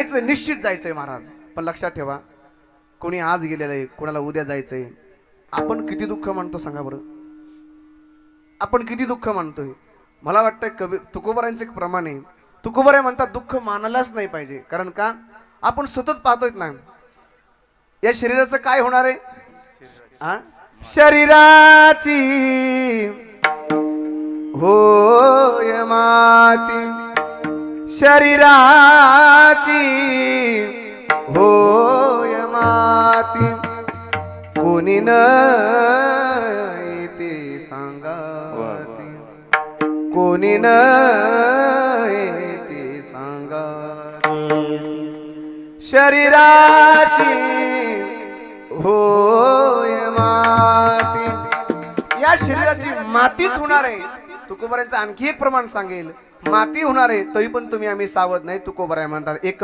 जायचं निश्चित जायचंय महाराज. पण लक्षात ठेवा कोणी आज गेलेलं आहे कोणाला उद्या जायचंय. आपण किती दुःख मानतो सांगा बरं. आपण किती दुःख मानतोय. मला वाटतंय कवी तुकोबरांचे एक प्रमाण आहे. तुकोबराय म्हणतात दुःख मानायलाच नाही पाहिजे. कारण का? आपण सतत पाहतोय ना. या शरीराचं काय होणार आहे? हा? शरीराची हो माती. शरीराची होय माती. कोणी न ते सांगाती. कोणी न ते सांगा शरीराची होय माती. या शरीराची मातीच होणार आहे. तुकोबऱ्यांचं आणखी एक प्रमाण सांगेल. माती होणार आहे तरी पण तुम्ही आम्ही सावध नाही तुकोबराय म्हणतात. एक